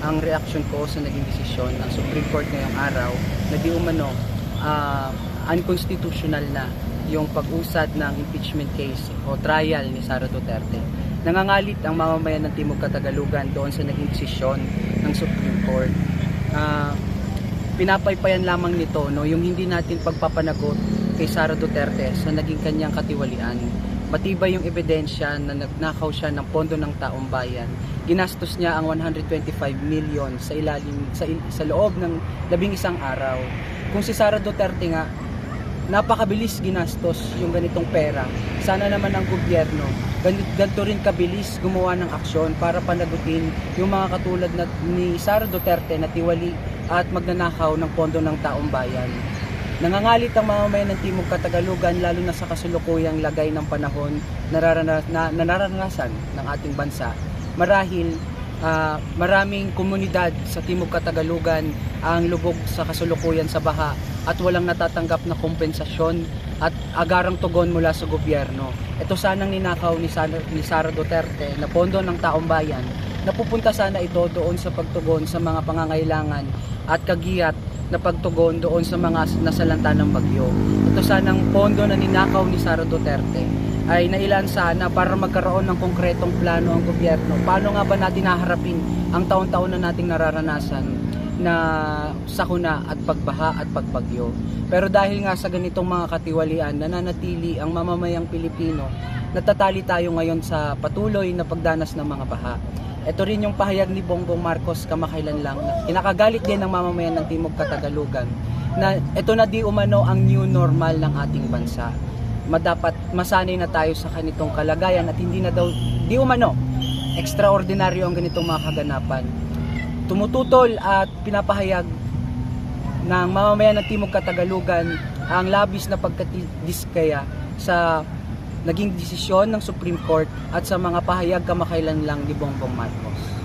ang reaction ko sa naging desisyon ng Supreme Court ngayong araw na di umano ah, unconstitutional na yung pag-usad ng impeachment case o trial ni Sara Duterte. Nangangalit ang mamamayan ng Timog Katagalugan doon sa naging desisyon ng Supreme Court. Ah, pinapaypayan lamang nito no yung hindi natin pagpapanagot kay Sara Duterte sa naging kanyang katiwalian. Matibay yung ebidensya na nagnakaw siya ng pondo ng taong bayan. Ginastos niya ang 125 million sa ilalim sa, sa loob ng labing isang araw. Kung si Sara Duterte nga napakabilis ginastos yung ganitong pera. Sana naman ang gobyerno ganito, ganito rin kabilis gumawa ng aksyon para panagutin yung mga katulad na, ni Sara Duterte na tiwali at magnanakaw ng pondo ng taong bayan. Nangangalit ang mamamayan ng Timog Katagalugan lalo na sa kasulukuyang lagay ng panahon na, na nararanasan ng ating bansa. Marahil ah, maraming komunidad sa Timog Katagalugan ang lubog sa kasulukuyan sa baha at walang natatanggap na kompensasyon at agarang tugon mula sa gobyerno. Ito sanang ninakaw ni Sara, ni Sara Duterte na pondo ng taong bayan napupunta sana ito doon sa pagtugon sa mga pangangailangan at kagiyat na pagtugon doon sa mga nasalanta ng bagyo. Ito sanang pondo na ninakaw ni Sara Duterte ay nailan sana para magkaroon ng konkretong plano ang gobyerno. Paano nga ba natin haharapin ang taon-taon na nating nararanasan na sakuna at pagbaha at pagbagyo. Pero dahil nga sa ganitong mga katiwalian, nananatili ang mamamayang Pilipino, natatali tayo ngayon sa patuloy na pagdanas ng mga baha. Ito rin yung pahayag ni Bongbong Marcos kamakailan lang na kinakagalit din ng mamamayan ng Timog Katagalugan na ito na di umano ang new normal ng ating bansa. Madapat masanay na tayo sa ganitong kalagayan at hindi na daw di umano extraordinaryo ang ganitong mga kaganapan. Tumututol at pinapahayag ng mamamayan ng Timog Katagalugan ang labis na pagkatidiskaya sa naging desisyon ng Supreme Court at sa mga pahayag kamakailan lang ni Bongbong Marcos.